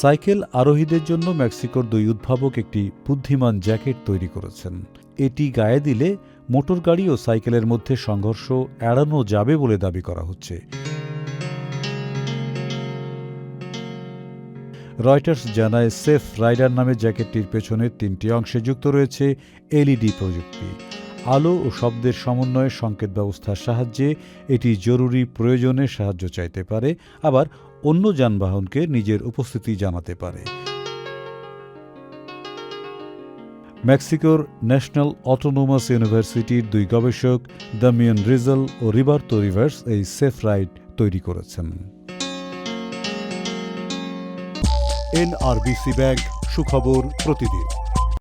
Cycle আরোহীদের জন্য মেক্সিকোর দুই উদ্ভাবক একটি বুদ্ধিমান জ্যাকেট তৈরি করেছেন। এটি গায়ে দিলে মোটর গাড়ি ও সাইকেলের মধ্যে সংঘর্ষ এড়ানো যাবে বলে দাবি করা হচ্ছে। রয়টার্স জানায়, সেফ রাইডার নামে জ্যাকেটটির পেছনের তিনটি অংশে যুক্ত রয়েছে এলইডি প্রযুক্তি। আলো ও শব্দের সমন্বয়ে সংকেত ব্যবস্থার সাহায্যে এটি জরুরি প্রয়োজনে সাহায্য চাইতে পারে, আবার অন্য যানবাহনকে নিজের উপস্থিতি জানাতে পারে। মেক্সিকোর ন্যাশনাল অটোনোমাস ইউনিভার্সিটির দুই গবেষক দামিয়ান রিজল ও রিবার্তো রিভার্স এই সেফ রাইড তৈরি করেছেন। এনআরবিসি ব্যাংক সুখবর প্রতিদিন।